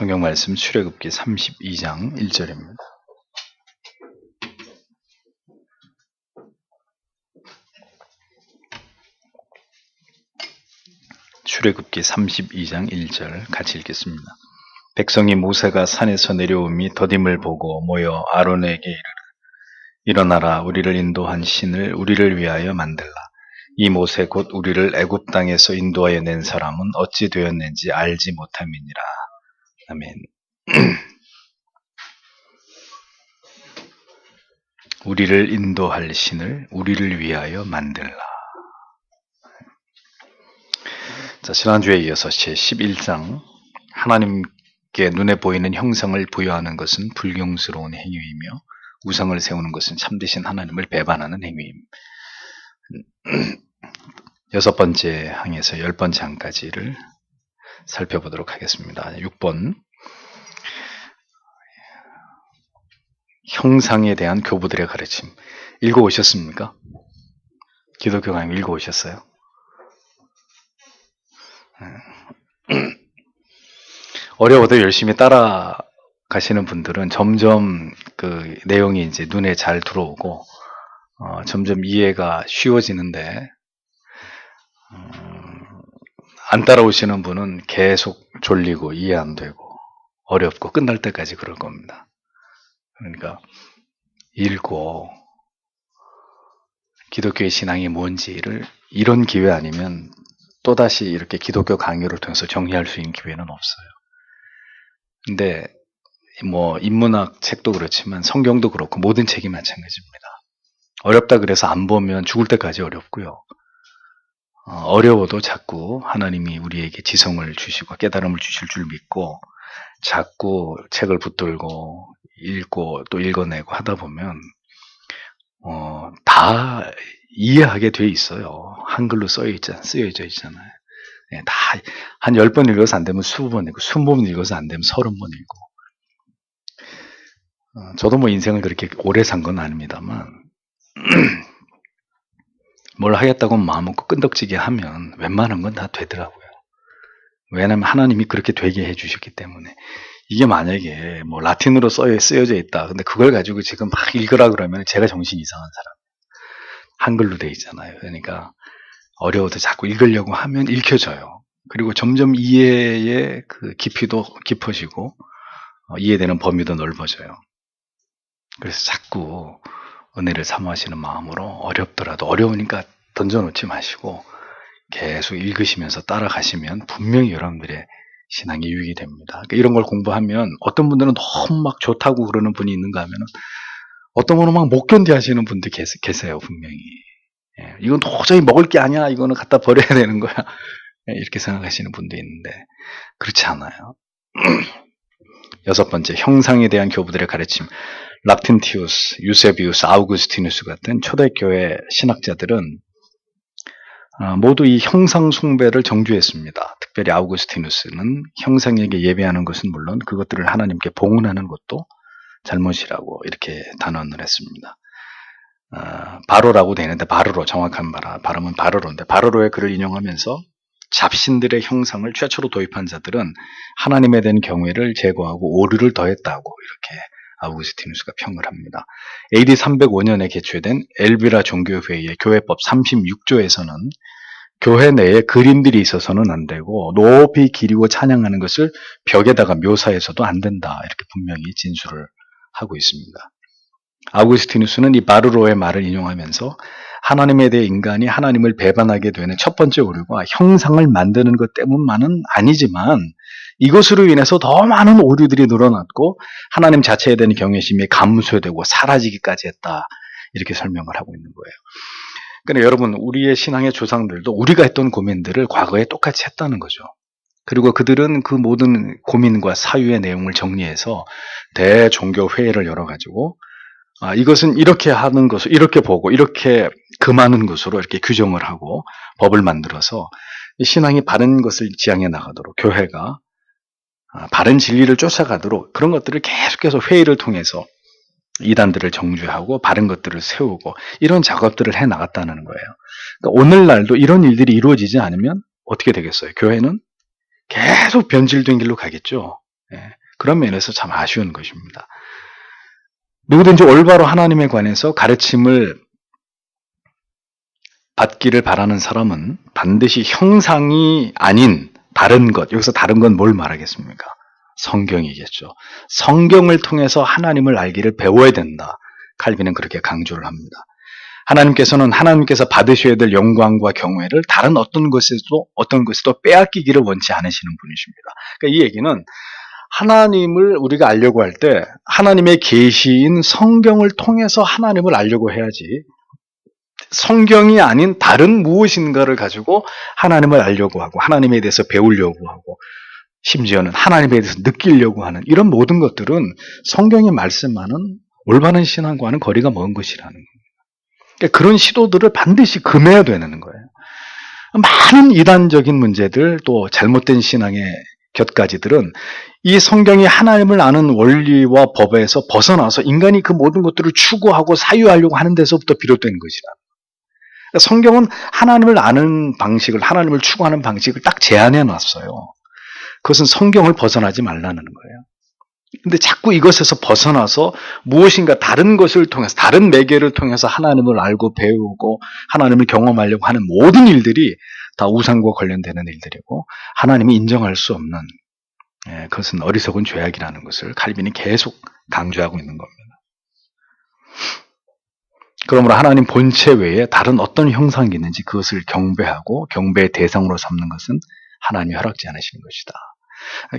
성경 말씀 출애굽기 32장 1절입니다. 출애굽기 32장 1절 같이 읽겠습니다. 백성이 모세가 산에서 내려옴이 더딤을 보고 모여 아론에게 이르르 일어나라 우리를 인도한 신을 우리를 위하여 만들라 이 모세 곧 우리를 애굽 땅에서 인도하여 낸 사람은 어찌 되었는지 알지 못함이니라 아멘 우리를 인도할 신을 우리를 위하여 만들라 자, 지난주에 이어서 제 11장 하나님께 눈에 보이는 형상을 부여하는 것은 불경스러운 행위이며 우상을 세우는 것은 참되신 하나님을 배반하는 행위임. 여섯 번째 항에서 열 번째 항까지를 살펴보도록 하겠습니다. 6번 형상에 대한 교부들의 가르침 읽어 오셨습니까? 기독교 강의 읽어 오셨어요? 어려워도 열심히 따라 가시는 분들은 점점 그 내용이 이제 눈에 잘 들어오고 어, 점점 이해가 쉬워지는데 음, 안 따라오시는 분은 계속 졸리고 이해 안 되고 어렵고 끝날 때까지 그럴 겁니다. 그러니까 읽고 기독교의 신앙이 뭔지를 이런 기회 아니면 또다시 이렇게 기독교 강의를 통해서 정리할 수 있는 기회는 없어요. 근데 뭐 인문학 책도 그렇지만 성경도 그렇고 모든 책이 마찬가지입니다. 어렵다 그래서 안 보면 죽을 때까지 어렵고요. 어, 려워도 자꾸 하나님이 우리에게 지성을 주시고 깨달음을 주실 줄 믿고 자꾸 책을 붙들고 읽고 또 읽어내고 하다 보면 어, 다 이해하게 돼 있어요. 한글로 써 있잖아, 쓰여져 있잖아요. 네, 다한 열 번 읽어서 안 되면 스무 번 읽고, 스무 번 읽어서 안 되면 서른 번 읽고. 어, 저도 뭐 인생을 그렇게 오래 산 건 아닙니다만, 뭘 하겠다고 마음먹고 끈덕지게 하면 웬만한 건 다 되더라고요. 왜냐면 하나님이 그렇게 되게 해주셨기 때문에. 이게 만약에 뭐 라틴으로 써 쓰여져 있다. 근데 그걸 가지고 지금 막 읽으라 그러면 제가 정신 이상한 사람. 한글로 돼 있잖아요. 그러니까 어려워도 자꾸 읽으려고 하면 읽혀져요. 그리고 점점 이해의 그 깊이도 깊어지고 어, 이해되는 범위도 넓어져요. 그래서 자꾸 은혜를 사모하시는 마음으로 어렵더라도 어려우니까 던져놓지 마시고 계속 읽으시면서 따라가시면 분명히 여러분들의 신앙이 유익이 됩니다. 그러니까 이런 걸 공부하면 어떤 분들은 너무 막 좋다고 그러는 분이 있는가 하면은 어떤 분은 막 못 견디 하시는 분들 계세요, 분명히. 예, 이건 도저히 먹을 게 아니야. 이거는 갖다 버려야 되는 거야. 예, 이렇게 생각하시는 분도 있는데, 그렇지 않아요. 여섯 번째, 형상에 대한 교부들의 가르침. 락틴티우스, 유세비우스, 아우구스티누스 같은 초대교회 신학자들은 어, 모두 이 형상 숭배를 정죄했습니다. 특별히 아우구스티누스는 형상에게 예배하는 것은 물론 그것들을 하나님께 봉헌하는 것도 잘못이라고 이렇게 단언을 했습니다. 어, 바로라고 되어 있는데 바로로 정확한 발음은 바로로인데 바로로의 글을 인용하면서 잡신들의 형상을 최초로 도입한 자들은 하나님에 대한 경외를 제거하고 오류를 더했다고 이렇게 아우구스티누스가 평을 합니다. AD 305년에 개최된 엘비라 종교회의의 교회법 36조에서는 교회 내에 그림들이 있어서는 안 되고 높이 기리고 찬양하는 것을 벽에다가 묘사해서도 안 된다 이렇게 분명히 진술을 하고 있습니다. 아우구스티누스는 이 바르로의 말을 인용하면서 하나님에 대해 인간이 하나님을 배반하게 되는 첫 번째 오류가 형상을 만드는 것 때문만은 아니지만 이것으로 인해서 더 많은 오류들이 늘어났고 하나님 자체에 대한 경외심이 감소되고 사라지기까지 했다. 이렇게 설명을 하고 있는 거예요. 그러니까 여러분 우리의 신앙의 조상들도 우리가 했던 고민들을 과거에 똑같이 했다는 거죠. 그리고 그들은 그 모든 고민과 사유의 내용을 정리해서 대종교 회의를 열어가지고 아, 이것은 이렇게 하는 것을 이렇게 보고 이렇게 금하는 것으로 이렇게 규정을 하고 법을 만들어서 신앙이 바른 것을 지향해 나가도록 교회가 아, 바른 진리를 쫓아가도록 그런 것들을 계속해서 회의를 통해서 이단들을 정죄하고 바른 것들을 세우고 이런 작업들을 해 나갔다는 거예요. 그러니까 오늘날도 이런 일들이 이루어지지 않으면 어떻게 되겠어요? 교회는 계속 변질된 길로 가겠죠. 예, 그런 면에서 참 아쉬운 것입니다. 누구든지 올바로 하나님에 관해서 가르침을 받기를 바라는 사람은 반드시 형상이 아닌 다른 것, 여기서 다른 건 뭘 말하겠습니까? 성경이겠죠. 성경을 통해서 하나님을 알기를 배워야 된다. 칼빈은 그렇게 강조를 합니다. 하나님께서는 하나님께서 받으셔야 될 영광과 경외를 다른 어떤 것에도 어떤 것에도 빼앗기기를 원치 않으시는 분이십니다. 그러니까 이 얘기는 하나님을 우리가 알려고 할 때 하나님의 계시인 성경을 통해서 하나님을 알려고 해야지 성경이 아닌 다른 무엇인가를 가지고 하나님을 알려고 하고 하나님에 대해서 배우려고 하고 심지어는 하나님에 대해서 느끼려고 하는 이런 모든 것들은 성경이 말씀하는 올바른 신앙과는 거리가 먼 것이라는 겁니다. 그러니까 그런 시도들을 반드시 금해야 되는 거예요. 많은 이단적인 문제들 또 잘못된 신앙의 곁가지들은 이 성경이 하나님을 아는 원리와 법에서 벗어나서 인간이 그 모든 것들을 추구하고 사유하려고 하는 데서부터 비롯된 것이다. 그러니까 성경은 하나님을 아는 방식을, 하나님을 추구하는 방식을 딱 제안해 놨어요. 그것은 성경을 벗어나지 말라는 거예요. 근데 자꾸 이것에서 벗어나서 무엇인가 다른 것을 통해서, 다른 매개를 통해서 하나님을 알고 배우고 하나님을 경험하려고 하는 모든 일들이 다 우상과 관련되는 일들이고 하나님이 인정할 수 없는 예, 그것은 어리석은 죄악이라는 것을 칼빈이 계속 강조하고 있는 겁니다. 그러므로 하나님 본체 외에 다른 어떤 형상이 있는지 그것을 경배하고 경배의 대상으로 삼는 것은 하나님이 허락지 않으시는 것이다.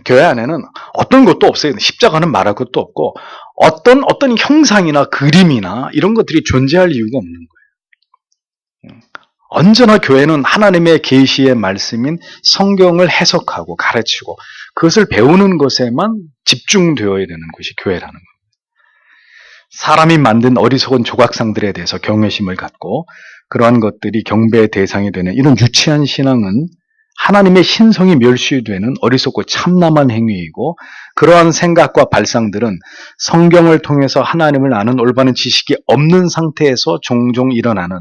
교회 안에는 어떤 것도 없어요. 십자가는 말할 것도 없고 어떤 어떤 형상이나 그림이나 이런 것들이 존재할 이유가 없는 거예요. 음. 언제나 교회는 하나님의 계시의 말씀인 성경을 해석하고 가르치고 그것을 배우는 것에만 집중되어야 되는 것이 교회라는 겁니다. 사람이 만든 어리석은 조각상들에 대해서 경외심을 갖고 그러한 것들이 경배의 대상이 되는 이런 유치한 신앙은 하나님의 신성이 멸시되는 어리석고 참남한 행위이고 그러한 생각과 발상들은 성경을 통해서 하나님을 아는 올바른 지식이 없는 상태에서 종종 일어나는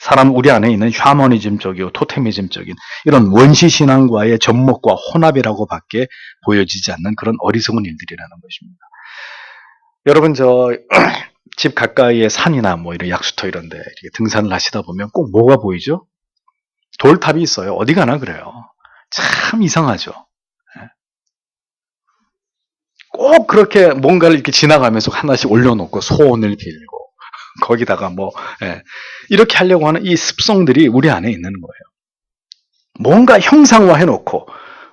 사람 우리 안에 있는 샤머니즘적이고 토테미즘적인 이런 원시 신앙과의 접목과 혼합이라고 밖에 보여지지 않는 그런 어리석은 일들이라는 것입니다. 여러분 저 집 가까이에 산이나 뭐 이런 약수터 이런데 등산을 하시다 보면 꼭 뭐가 보이죠? 돌탑이 있어요. 어디 가나 그래요. 참 이상하죠. 예. 꼭 그렇게 뭔가를 이렇게 지나가면서 하나씩 올려놓고 소원을 빌고 거기다가 뭐 예. 이렇게 하려고 하는 이 습성들이 우리 안에 있는 거예요. 뭔가 형상화해놓고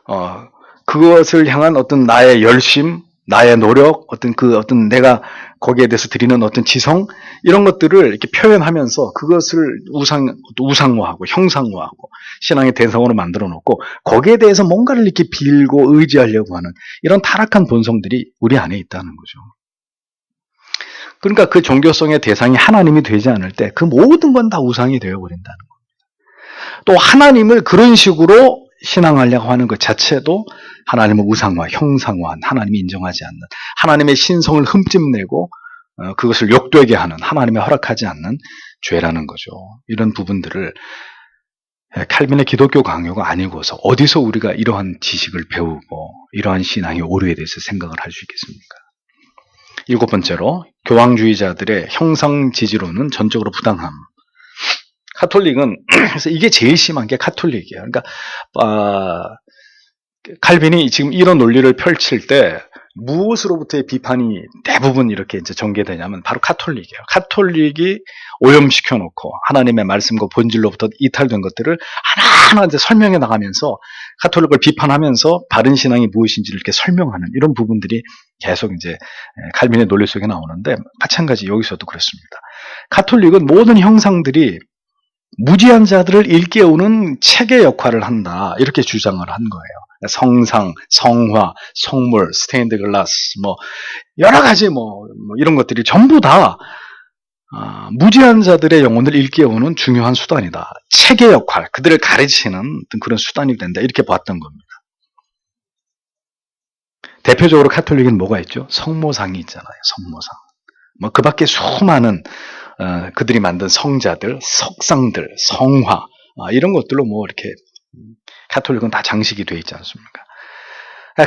어, 그것을 향한 어떤 나의 열심, 나의 노력, 어떤 그 어떤 내가 거기에 대해서 드리는 어떤 지성 이런 것들을 이렇게 표현하면서 그것을 우상 우상화하고 형상화하고 신앙의 대상으로 만들어 놓고 거기에 대해서 뭔가를 이렇게 빌고 의지하려고 하는 이런 타락한 본성들이 우리 안에 있다는 거죠. 그러니까 그 종교성의 대상이 하나님이 되지 않을 때 그 모든 건 다 우상이 되어 버린다는 겁니다. 또 하나님을 그런 식으로 신앙하려고 하는 것 자체도 하나님의 우상화, 형상화한 하나님이 인정하지 않는 하나님의 신성을 흠집내고 어, 그것을 욕되게 하는 하나님의 허락하지 않는 죄라는 거죠. 이런 부분들을 칼빈의 기독교 강요가 아니고서 어디서 우리가 이러한 지식을 배우고 이러한 신앙의 오류에 대해서 생각을 할 수 있겠습니까? 일곱 번째로 교황주의자들의 형상 지지로는 전적으로 부당함. 카톨릭은 그래서 이게 제일 심한 게 카톨릭이에요. 그러니까 아, 칼빈이 지금 이런 논리를 펼칠 때 무엇으로부터의 비판이 대부분 이렇게 이제 전개되냐면 바로 카톨릭이에요. 카톨릭이 오염시켜 놓고 하나님의 말씀과 본질로부터 이탈된 것들을 하나하나 이제 설명해 나가면서 카톨릭을 비판하면서 바른 신앙이 무엇인지를 이렇게 설명하는 이런 부분들이 계속 이제 칼빈의 논리 속에 나오는데 마찬가지 여기서도 그렇습니다. 카톨릭은 모든 형상들이 무지한 자들을 일깨우는 책의 역할을 한다. 이렇게 주장을 한 거예요. 성상, 성화, 성물, 스테인드 글라스, 뭐, 여러 가지 뭐, 뭐 이런 것들이 전부 다, 아, 무지한 자들의 영혼을 일깨우는 중요한 수단이다. 책의 역할, 그들을 가르치는 그런 수단이 된다. 이렇게 봤던 겁니다. 대표적으로 카톨릭은 뭐가 있죠? 성모상이 있잖아요. 성모상. 뭐, 그 밖에 수많은, 어, 그들이 만든 성자들, 석상들, 성화, 아, 이런 것들로 뭐 이렇게 카톨릭은 다 장식이 되어 있지 않습니까?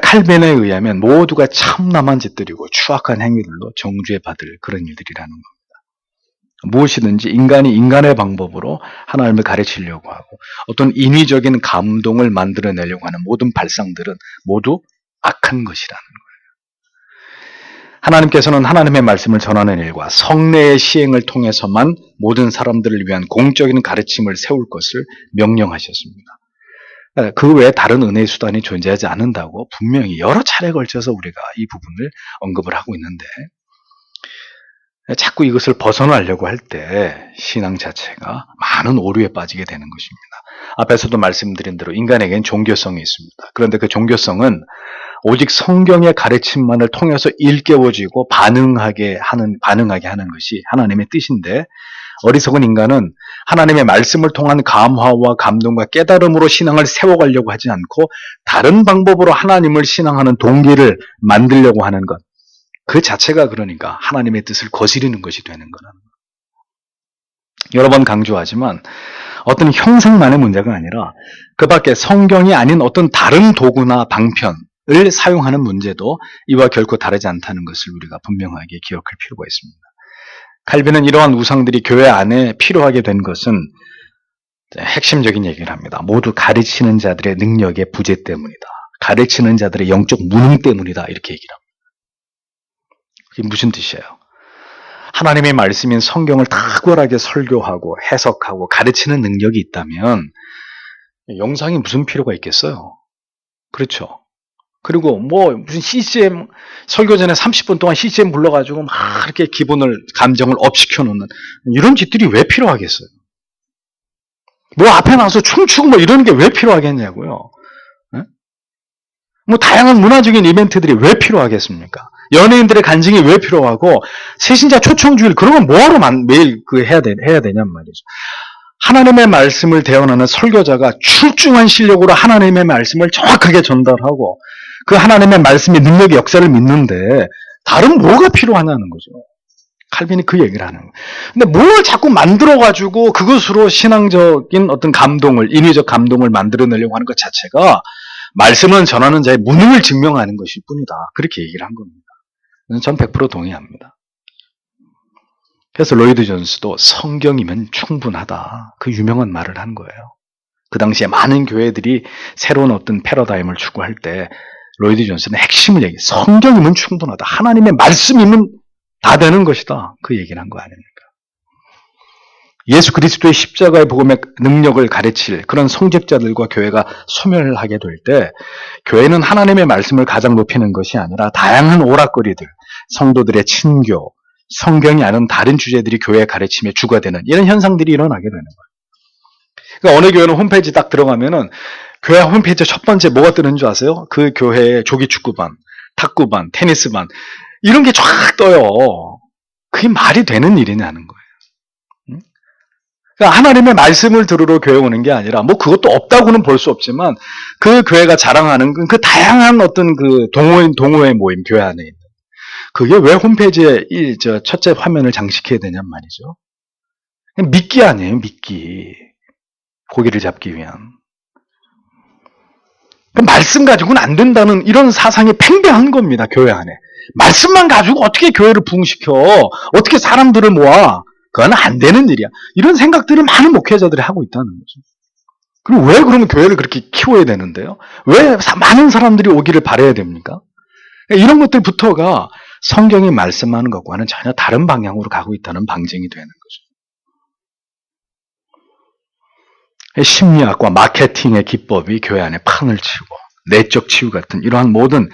칼벤에 의하면 모두가 참남한 짓들이고 추악한 행위들로 정죄받을 그런 일들이라는 겁니다. 무엇이든지 인간이 인간의 방법으로 하나님을 가르치려고 하고 어떤 인위적인 감동을 만들어내려고 하는 모든 발상들은 모두 악한 것이라는. 하나님께서는 하나님의 말씀을 전하는 일과 성례의 시행을 통해서만 모든 사람들을 위한 공적인 가르침을 세울 것을 명령하셨습니다. 그 외에 다른 은혜의 수단이 존재하지 않는다고 분명히 여러 차례 걸쳐서 우리가 이 부분을 언급을 하고 있는데 자꾸 이것을 벗어나려고 할 때 신앙 자체가 많은 오류에 빠지게 되는 것입니다. 앞에서도 말씀드린 대로 인간에겐 종교성이 있습니다. 그런데 그 종교성은 오직 성경의 가르침만을 통해서 일깨워지고 반응하게 하는 반응하게 하는 것이 하나님의 뜻인데 어리석은 인간은 하나님의 말씀을 통한 감화와 감동과 깨달음으로 신앙을 세워가려고 하지 않고 다른 방법으로 하나님을 신앙하는 동기를 만들려고 하는 것. 그 자체가 그러니까 하나님의 뜻을 거스리는 것이 되는 거라는 것. 여러 번 강조하지만 어떤 형상만의 문제가 아니라 그 밖에 성경이 아닌 어떤 다른 도구나 방편 을 사용하는 문제도 이와 결코 다르지 않다는 것을 우리가 분명하게 기억할 필요가 있습니다. 칼빈은 이러한 우상들이 교회 안에 필요하게 된 것은 핵심적인 얘기를 합니다. 모두 가르치는 자들의 능력의 부재 때문이다. 가르치는 자들의 영적 무능 때문이다. 이렇게 얘기를 합니다. 그게 무슨 뜻이에요? 하나님의 말씀인 성경을 탁월하게 설교하고 해석하고 가르치는 능력이 있다면 영상이 무슨 필요가 있겠어요? 그렇죠. 그리고 뭐 무슨 CCM 설교 전에 30분 동안 CCM 불러가지고 막 이렇게 기분을 감정을 업시켜 놓는 이런 짓들이 왜 필요하겠어요? 뭐 앞에 나와서 춤추고 뭐 이런 게 왜 필요하겠냐고요? 에? 뭐 다양한 문화적인 이벤트들이 왜 필요하겠습니까? 연예인들의 간증이 왜 필요하고 세신자 초청주일 그런 건 뭐하러 만, 매일 그 해야 돼 해야 되냔 말이죠. 하나님의 말씀을 대언하는 설교자가 출중한 실력으로 하나님의 말씀을 정확하게 전달하고 그 하나님의 말씀의 능력의 역사를 믿는데 다른 뭐가 필요하냐는 거죠. 칼빈이 그 얘기를 하는 거예요. 근데 뭘 자꾸 만들어가지고 그것으로 신앙적인 어떤 감동을, 인위적 감동을 만들어내려고 하는 것 자체가 말씀은 전하는 자의 무능을 증명하는 것일 뿐이다. 그렇게 얘기를 한 겁니다. 전 100% 동의합니다. 그래서 로이드 존스도 성경이면 충분하다. 그 유명한 말을 한 거예요. 그 당시에 많은 교회들이 새로운 어떤 패러다임을 추구할 때 로이드 존스는 핵심을 얘기해. 성경이면 충분하다. 하나님의 말씀이면 다 되는 것이다. 그 얘기를 한 거 아닙니까? 예수 그리스도의 십자가의 복음의 능력을 가르칠 그런 성직자들과 교회가 소멸하게 될 때 교회는 하나님의 말씀을 가장 높이는 것이 아니라 다양한 오락거리들, 성도들의 친교, 성경이 아닌 다른 주제들이 교회 가르침의 주가 되는 이런 현상들이 일어나게 되는 거예요. 그러니까 어느 교회는 홈페이지 딱 들어가면은 교회 홈페이지 첫 번째 뭐가 뜨는 줄 아세요? 그 교회의 조기 축구반, 탁구반, 테니스반 이런 게 쫙 떠요. 그게 말이 되는 일이냐는 거예요. 그러니까 하나님의 말씀을 들으러 교회 오는 게 아니라 뭐 그것도 없다고는 볼 수 없지만 그 교회가 자랑하는 그 다양한 어떤 그 동호인 동호회 모임 교회 안에 있는 그게 왜 홈페이지에 이 저 첫째 화면을 장식해야 되냔 말이죠. 미끼 아니에요, 미끼. 고기를 잡기 위한. 그 말씀 가지고는 안 된다는 이런 사상이 팽배한 겁니다, 교회 안에. 말씀만 가지고 어떻게 교회를 부흥시켜? 어떻게 사람들을 모아? 그건 안 되는 일이야. 이런 생각들을 많은 목회자들이 하고 있다는 거죠. 그럼 왜 그러면 교회를 그렇게 키워야 되는데요? 왜 많은 사람들이 오기를 바라야 됩니까? 이런 것들부터가 성경이 말씀하는 것과는 전혀 다른 방향으로 가고 있다는 방증이 되는 거죠. 심리학과 마케팅의 기법이 교회 안에 판을 치고 내적 치유 같은 이러한 모든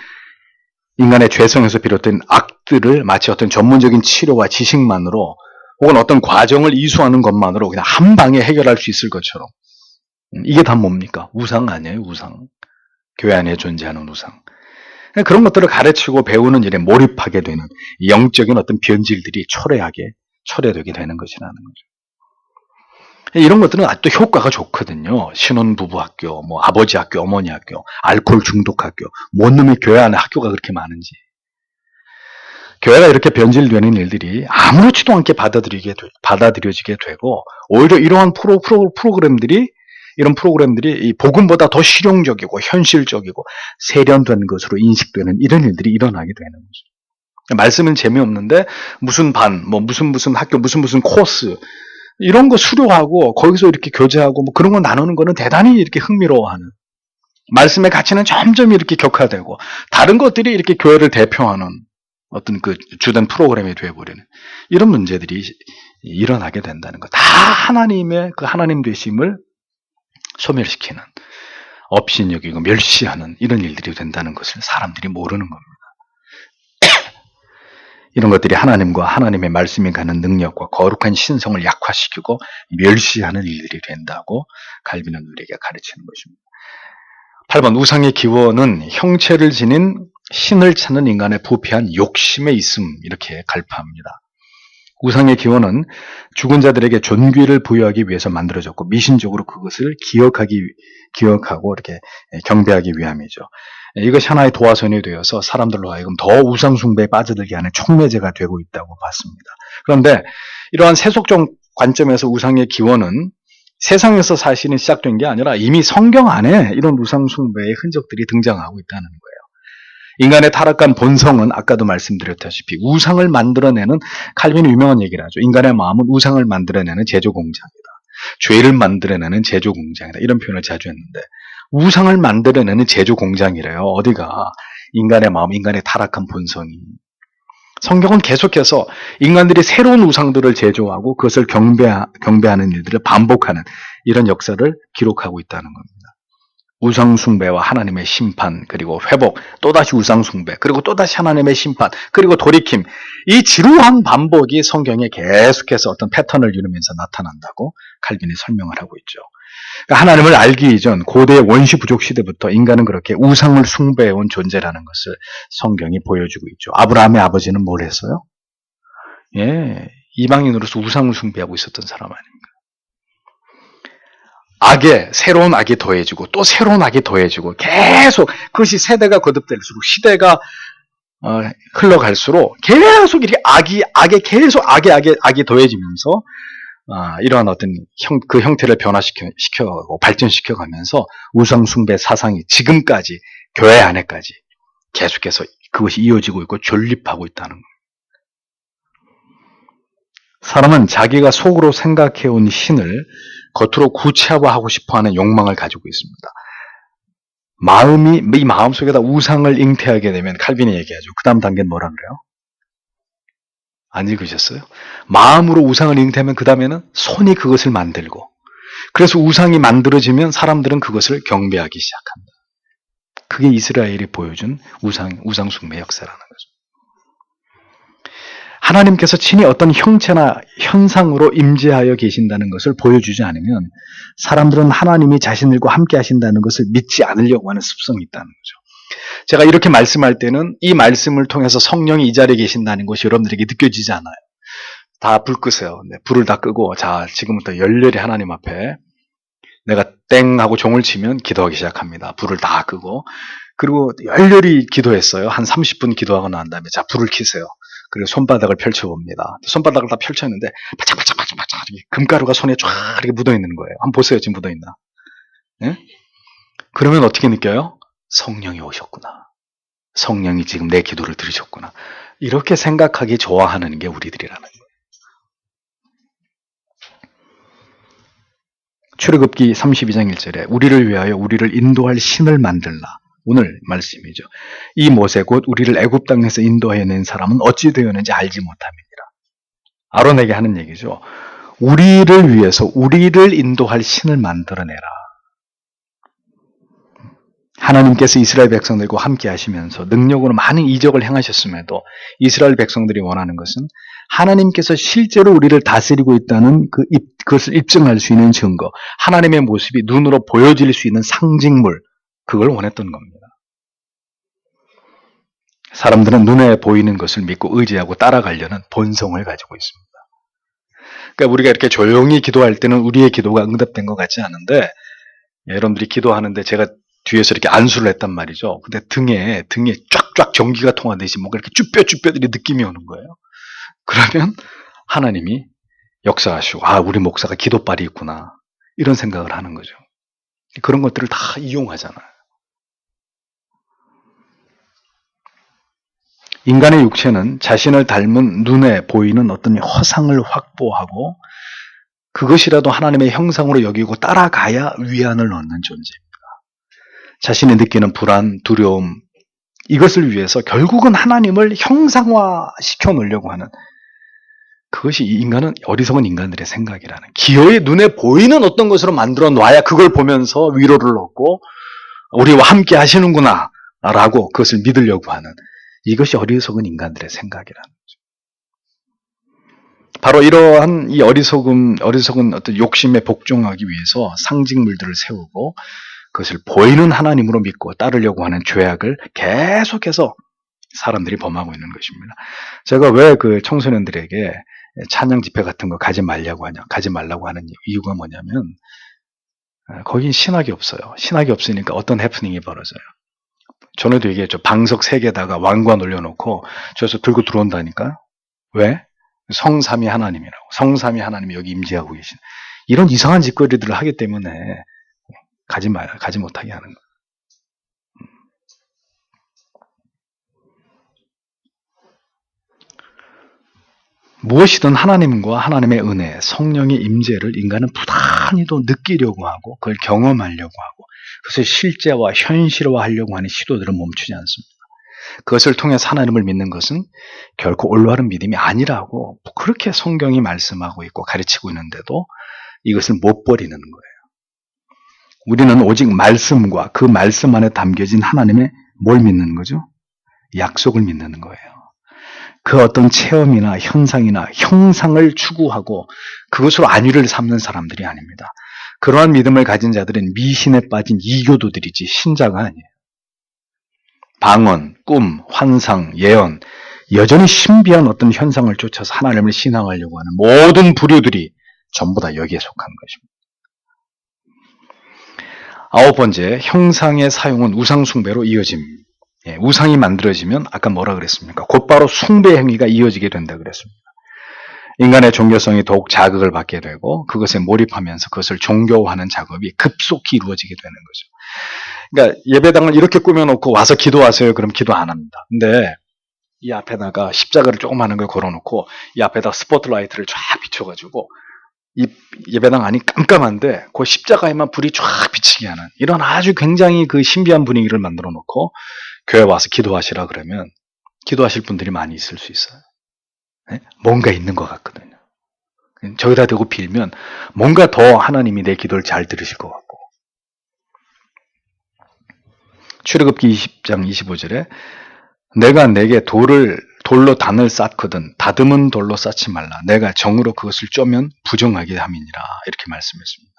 인간의 죄성에서 비롯된 악들을 마치 어떤 전문적인 치료와 지식만으로 혹은 어떤 과정을 이수하는 것만으로 그냥 한 방에 해결할 수 있을 것처럼 이게 다 뭡니까? 우상 아니에요, 우상. 교회 안에 존재하는 우상. 그런 것들을 가르치고 배우는 일에 몰입하게 되는 영적인 어떤 변질들이 초래하게 초래되게 되는 것이라는 거죠. 이런 것들은 아직도 효과가 좋거든요. 신혼부부 학교, 뭐 아버지 학교, 어머니 학교, 알코올 중독 학교, 뭔 놈의 교회 안에 학교가 그렇게 많은지. 교회가 이렇게 변질되는 일들이 아무렇지도 않게 받아들이게 되, 받아들여지게 되고 오히려 이러한 프로, 프로, 프로그램들이 이런 프로그램들이 이 복음보다 더 실용적이고 현실적이고 세련된 것으로 인식되는 이런 일들이 일어나게 되는 거죠. 말씀은 재미없는데 무슨 반, 뭐 무슨 무슨 학교, 무슨 무슨 코스 이런 거 수료하고 거기서 이렇게 교제하고 뭐 그런 거 나누는 거는 대단히 이렇게 흥미로워하는 말씀의 가치는 점점 이렇게 격화되고 다른 것들이 이렇게 교회를 대표하는 어떤 그 주된 프로그램이 되어버리는 이런 문제들이 일어나게 된다는 것. 다 하나님의 그 하나님 되심을 소멸시키는 업신여기고 멸시하는 이런 일들이 된다는 것을 사람들이 모르는 겁니다. 이런 것들이 하나님과 하나님의 말씀이 가는 능력과 거룩한 신성을 약화시키고 멸시하는 일들이 된다고 갈비는 우리에게 가르치는 것입니다. 8번 우상의 기원은 형체를 지닌 신을 찾는 인간의 부패한 욕심에 있음 이렇게 갈파합니다. 우상의 기원은 죽은 자들에게 존귀를 부여하기 위해서 만들어졌고 미신적으로 그것을 기억하기 기억하고 이렇게 경배하기 위함이죠. 이것이 하나의 도화선이 되어서 사람들로 하여금 더 우상 숭배에 빠져들게 하는 촉매제가 되고 있다고 봤습니다. 그런데 이러한 세속적 관점에서 우상의 기원은 세상에서 사실은 시작된 게 아니라 이미 성경 안에 이런 우상 숭배의 흔적들이 등장하고 있다는 거예요. 인간의 타락한 본성은 아까도 말씀드렸다시피 우상을 만들어내는 칼빈이 유명한 얘기를 하죠. 인간의 마음은 우상을 만들어내는 제조 공장이다. 죄를 만들어내는 제조 공장이다. 이런 표현을 자주 했는데 우상을 만들어내는 제조 공장이래요. 어디가 인간의 마음, 인간의 타락한 본성이. 성경은 계속해서 인간들이 새로운 우상들을 제조하고 그것을 경배, 경배하는 일들을 반복하는 이런 역사를 기록하고 있다는 겁니다. 우상숭배와 하나님의 심판, 그리고 회복, 또다시 우상숭배, 그리고 또다시 하나님의 심판, 그리고 돌이킴. 이 지루한 반복이 성경에 계속해서 어떤 패턴을 이루면서 나타난다고 칼빈이 설명을 하고 있죠. 그러니까 하나님을 알기 이전 고대 원시 부족 시대부터 인간은 그렇게 우상을 숭배해온 존재라는 것을 성경이 보여주고 있죠. 아브라함의 아버지는 뭘 했어요? 예, 이방인으로서 우상을 숭배하고 있었던 사람 아닙니까? 악에 새로운 악이 더해지고 또 새로운 악이 더해지고 계속 그것이 세대가 거듭될수록 시대가 어, 흘러갈수록 계속 이렇게 악이 악에 계속 악에 악에 악이 더해지면서 아, 이러한 어떤 형, 그 형태를 변화시켜 시켜가고 발전시켜 가면서 우상 숭배 사상이 지금까지 교회 안에까지 계속해서 그것이 이어지고 있고 존립하고 있다는 겁니다. 사람은 자기가 속으로 생각해 온 신을 겉으로 구체화하고 싶어하는 욕망을 가지고 있습니다. 마음이 이 마음 속에다 우상을 잉태하게 되면 칼빈이 얘기하죠. 그 다음 단계는 뭐라 그래요? 안 읽으셨어요? 마음으로 우상을 잉태하면 그 다음에는 손이 그것을 만들고 그래서 우상이 만들어지면 사람들은 그것을 경배하기 시작합니다. 그게 이스라엘이 보여준 우상 우상 숭배 역사라는 거죠. 하나님께서 친히 어떤 형체나 현상으로 임재하여 계신다는 것을 보여주지 않으면 사람들은 하나님이 자신들과 함께 하신다는 것을 믿지 않으려고 하는 습성이 있다는 거죠. 제가 이렇게 말씀할 때는 이 말씀을 통해서 성령이 이 자리에 계신다는 것이 여러분들에게 느껴지지 않아요. 다 불 끄세요. 네, 불을 다 끄고 자 지금부터 열렬히 하나님 앞에 내가 땡 하고 종을 치면 기도하기 시작합니다. 불을 다 끄고 그리고 열렬히 기도했어요. 한 30분 기도하고 난 다음에 자 불을 켜세요. 그리고 손바닥을 펼쳐봅니다. 손바닥을 다 펼쳤는데 바짝바짝바짝바짝 금가루가 손에 쫙 이렇게 묻어 있는 거예요. 한번 보세요. 지금 묻어 있나? 예? 그러면 어떻게 느껴요? 성령이 오셨구나. 성령이 지금 내 기도를 들으셨구나. 이렇게 생각하기 좋아하는 게 우리들이라는 거예요. 출애굽기 32장 1절에 우리를 위하여 우리를 인도할 신을 만들라. 오늘 말씀이죠. 이 모세 곧 우리를 애굽 땅에서 인도해낸 사람은 어찌 되었는지 알지 못함이니라. 아론에게 하는 얘기죠. 우리를 위해서 우리를 인도할 신을 만들어내라. 하나님께서 이스라엘 백성들과 함께 하시면서 능력으로 많은 이적을 행하셨음에도 이스라엘 백성들이 원하는 것은 하나님께서 실제로 우리를 다스리고 있다는 그 입, 그것을 입증할 수 있는 증거, 하나님의 모습이 눈으로 보여질 수 있는 상징물, 그걸 원했던 겁니다. 사람들은 눈에 보이는 것을 믿고 의지하고 따라가려는 본성을 가지고 있습니다. 그러니까 우리가 이렇게 조용히 기도할 때는 우리의 기도가 응답된 것 같지 않은데 여러분들이 기도하는데 제가 뒤에서 이렇게 안수를 했단 말이죠. 근데 등에 등에 쫙쫙 전기가 통하듯이 뭔가 이렇게 쭈뼛쭈뼛들이 느낌이 오는 거예요. 그러면 하나님이 역사하시고 아 우리 목사가 기도빨이 있구나 이런 생각을 하는 거죠. 그런 것들을 다 이용하잖아요. 인간의 육체는 자신을 닮은 눈에 보이는 어떤 허상을 확보하고 그것이라도 하나님의 형상으로 여기고 따라가야 위안을 얻는 존재입니다. 자신이 느끼는 불안, 두려움, 이것을 위해서 결국은 하나님을 형상화 시켜 놓으려고 하는 그것이 인간은 어리석은 인간들의 생각이라는 기어의 눈에 보이는 어떤 것으로 만들어 놔야 그걸 보면서 위로를 얻고 우리와 함께 하시는구나 라고 그것을 믿으려고 하는 이것이 어리석은 인간들의 생각이라는 거죠. 바로 이러한 이 어리석음, 어리석은 어떤 욕심에 복종하기 위해서 상징물들을 세우고 그것을 보이는 하나님으로 믿고 따르려고 하는 죄악을 계속해서 사람들이 범하고 있는 것입니다. 제가 왜 그 청소년들에게 찬양 집회 같은 거 가지 말라고 하냐, 가지 말라고 하는 이유가 뭐냐면, 거긴 신학이 없어요. 신학이 없으니까 어떤 해프닝이 벌어져요. 전에도 얘기했죠. 방석 세 개다가 왕관 올려놓고 저기서 들고 들어온다니까. 왜? 성삼이 하나님이라고. 성삼이 하나님이 여기 임재하고 계신. 이런 이상한 짓거리들을 하기 때문에 가지 말, 가지 못하게 하는 거예요. 무엇이든 하나님과 하나님의 은혜, 성령의 임재를 인간은 부단히도 느끼려고 하고 그걸 경험하려고 하고 그것을 실제와 현실화하려고 하는 시도들은 멈추지 않습니다. 그것을 통해서 하나님을 믿는 것은 결코 올바른 믿음이 아니라고 그렇게 성경이 말씀하고 있고 가르치고 있는데도 이것을 못 버리는 거예요. 우리는 오직 말씀과 그 말씀 안에 담겨진 하나님의 뭘 믿는 거죠? 약속을 믿는 거예요. 그 어떤 체험이나 현상이나 형상을 추구하고 그것으로 안위를 삼는 사람들이 아닙니다. 그러한 믿음을 가진 자들은 미신에 빠진 이교도들이지 신자가 아니에요. 방언, 꿈, 환상, 예언, 여전히 신비한 어떤 현상을 쫓아서 하나님을 신앙하려고 하는 모든 부류들이 전부 다 여기에 속한 것입니다. 아홉 번째, 형상의 사용은 우상숭배로 이어집니다. 예, 우상이 만들어지면 아까 뭐라 그랬습니까? 곧바로 숭배 행위가 이어지게 된다 그랬습니다. 인간의 종교성이 더욱 자극을 받게 되고 그것에 몰입하면서 그것을 종교화하는 작업이 급속히 이루어지게 되는 거죠. 그러니까 예배당을 이렇게 꾸며놓고 와서 기도하세요. 그럼 기도 안 합니다. 근데 이 앞에다가 십자가를 조그마한 걸 걸어놓고 이 앞에다 스포트라이트를 쫙 비춰가지고 이 예배당 안이 깜깜한데 그 십자가에만 불이 쫙 비치게 하는 이런 아주 굉장히 그 신비한 분위기를 만들어 놓고 교회 와서 기도하시라 그러면 기도하실 분들이 많이 있을 수 있어요. 네? 뭔가 있는 것 같거든요. 저기다 대고 빌면 뭔가 더 하나님이 내 기도를 잘 들으실 것 같고. 출애굽기 20장 25절에 내가 내게 돌을 돌로 단을 쌓거든 다듬은 돌로 쌓지 말라. 내가 정으로 그것을 쪼면 부정하게 함이니라. 이렇게 말씀했습니다.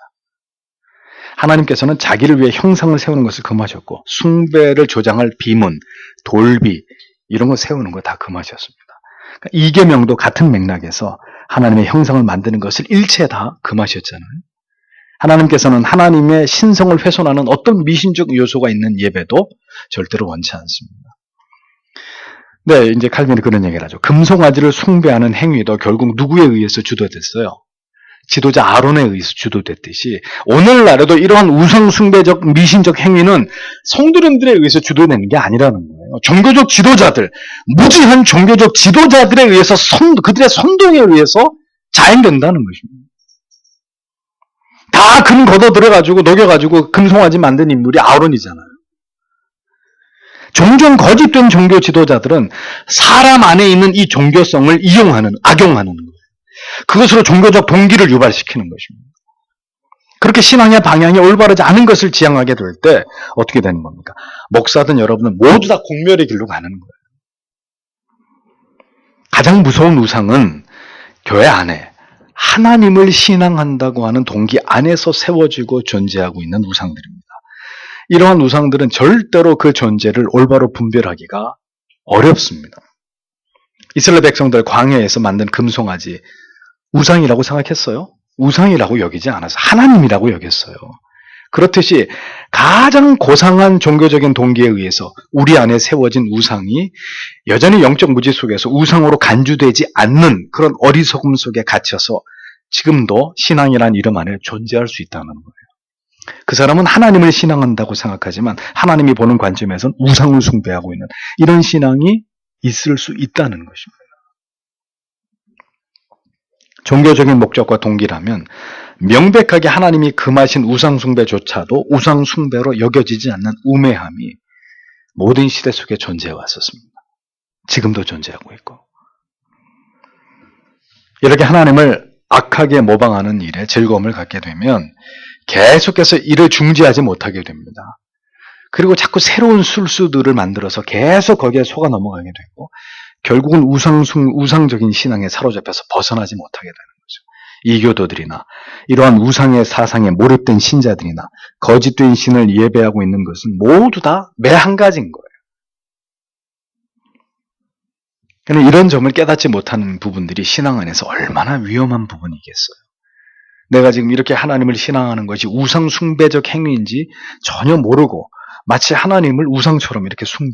하나님께서는 자기를 위해 형상을 세우는 것을 금하셨고 숭배를 조장할 비문, 돌비 이런 거 세우는 거 다 금하셨습니다. 그러니까 이계명도 같은 맥락에서 하나님의 형상을 만드는 것을 일체 다 금하셨잖아요. 하나님께서는 하나님의 신성을 훼손하는 어떤 미신적 요소가 있는 예배도 절대로 원치 않습니다. 네, 이제 칼빈이 그런 얘기를 하죠. 금송아지를 숭배하는 행위도 결국 누구에 의해서 주도됐어요? 지도자 아론에 의해서 주도됐듯이 오늘날에도 이러한 우상 숭배적 미신적 행위는 성도님들에 의해서 주도되는 게 아니라는 거예요. 종교적 지도자들, 무지한 종교적 지도자들에 의해서 선, 그들의 선동에 의해서 자행된다는 것입니다. 다 금 걷어 들어가지고 녹여가지고 금송아지 만든 인물이 아론이잖아요. 종종 거짓된 종교 지도자들은 사람 안에 있는 이 종교성을 이용하는, 악용하는 거예요. 그것으로 종교적 동기를 유발시키는 것입니다. 그렇게 신앙의 방향이 올바르지 않은 것을 지향하게 될 때 어떻게 되는 겁니까? 목사든 여러분은 모두 다 공멸의 길로 가는 거예요. 가장 무서운 우상은 교회 안에 하나님을 신앙한다고 하는 동기 안에서 세워지고 존재하고 있는 우상들입니다. 이러한 우상들은 절대로 그 존재를 올바로 분별하기가 어렵습니다. 이스라엘 백성들 광야에서 만든 금송아지 우상이라고 생각했어요? 우상이라고 여기지 않아서 하나님이라고 여겼어요. 그렇듯이 가장 고상한 종교적인 동기에 의해서 우리 안에 세워진 우상이 여전히 영적 무지 속에서 우상으로 간주되지 않는 그런 어리석음 속에 갇혀서 지금도 신앙이란 이름 안에 존재할 수 있다는 거예요. 그 사람은 하나님을 신앙한다고 생각하지만 하나님이 보는 관점에선 우상을 숭배하고 있는 이런 신앙이 있을 수 있다는 것입니다. 종교적인 목적과 동기라면 명백하게 하나님이 금하신 우상숭배조차도 우상숭배로 여겨지지 않는 우매함이 모든 시대 속에 존재해 왔었습니다. 지금도 존재하고 있고. 이렇게 하나님을 악하게 모방하는 일에 즐거움을 갖게 되면 계속해서 이를 중지하지 못하게 됩니다. 그리고 자꾸 새로운 술수들을 만들어서 계속 거기에 속아 넘어가게 되고 결국은 우상숭, 우상적인 신앙에 사로잡혀서 벗어나지 못하게 되는 거죠. 이교도들이나 이러한 우상의 사상에 몰입된 신자들이나 거짓된 신을 예배하고 있는 것은 모두 다 매 한 가지인 거예요. 그런데 이런 점을 깨닫지 못하는 부분들이 신앙 안에서 얼마나 위험한 부분이겠어요. 내가 지금 이렇게 하나님을 신앙하는 것이 우상 숭배적 행위인지 전혀 모르고 마치 하나님을 우상처럼 이렇게 숭배